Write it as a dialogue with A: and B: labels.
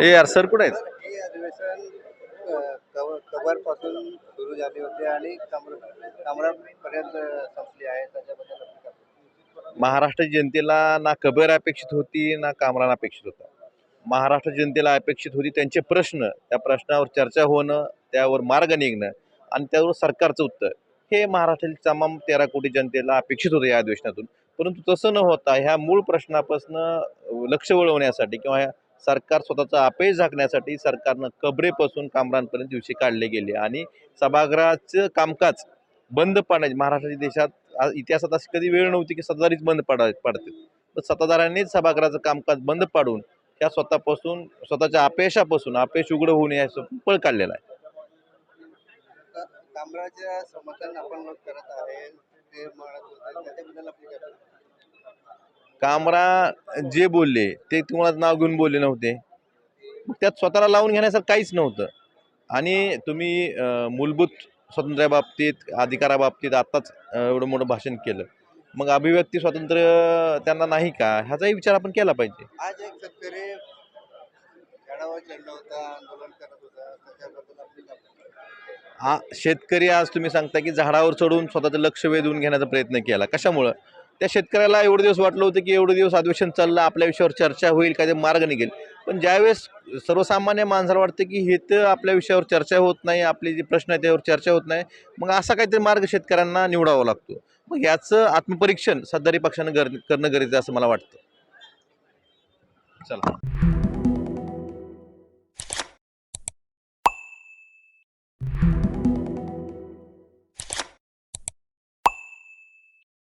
A: ए यार सर कुठे आहेत?
B: हे अधिवेशन कबरपासून सुरू झाले होते आणि कमरापर्यंत संपली आहे. त्याच्याबद्दल आपली काय?
A: महाराष्ट्र जनतेला ना कबर अपेक्षित होती ना कामरान अपेक्षित होता. महाराष्ट्र जनतेला अपेक्षित होती त्यांचे प्रश्न त्या प्रश्नावर चर्चा होणं त्यावर मार्ग निघणं आणि त्यावर सरकारचं उत्तर. हे महाराष्ट्रातील तमाम तेरा कोटी जनतेला अपेक्षित होतं या अधिवेशनातून. परंतु तसं न होता ह्या मूळ प्रश्नापासून लक्ष वळवण्यासाठी किंवा ह्या सरकार स्वतःचा अपयश झाकण्यासाठी सरकारनं कबरेपासून कामरांपर्यंत दिवशी काढले गेले. आणि सभागृहाचं कामकाज बंद पाडण्याची महाराष्ट्राच्या देशात इतिहासात अशी कधी वेळ नव्हती की सत्ताधारीच बंद पाडा पडते. पण सत्ताधाऱ्यांनीच सभागृहाचं कामकाज बंद पाडून त्या स्वतःपासून स्वतःच्या अपयशापासून अपयश उघडं होऊ नये असं पळ काढलेला आहे.
B: कामराच्या समर्थन आपण करत आहे. ते म्हणत होते त्याच्याबद्दल आपली
A: कामरा जे बोलले ते तुम्हाला नाव घेऊन बोलले नव्हते. मग त्यात स्वतःला लावून घेण्यासारखं काहीच नव्हतं. आणि तुम्ही मूलभूत स्वातंत्र्याबाबतीत अधिकाराबाबतीत आत्ताच एवढं मोठं भाषण केलं. मग अभिव्यक्ती स्वातंत्र्य त्यांना नाही का? ह्याचाही विचार आपण केला पाहिजे.
B: आज एक शेतकरी?
A: आ शेतकरी आज तुम्ही सांगता की झाडावर चढून स्वतःचं लक्ष वेधून घेण्याचा प्रयत्न केला. कशामुळं? त्या शेतकऱ्याला एवढे दिवस वाटलं होतं की एवढे दिवस अधिवेशन चाललं आपल्या विषयावर चर्चा होईल काय मार्ग निघेल. पण ज्यावेळेस सर्वसामान्य माणसाला वाटतं की हे तर आपल्या विषयावर चर्चा होत नाही आपले जे प्रश्न आहेत त्यावर चर्चा होत नाही मग असा काहीतरी मार्ग शेतकऱ्यांना निवडावा लागतो. मग याचं आत्मपरीक्षण सत्ताधारी पक्षानं गर करणं गरजेचं आहे असं मला वाटतं. चला.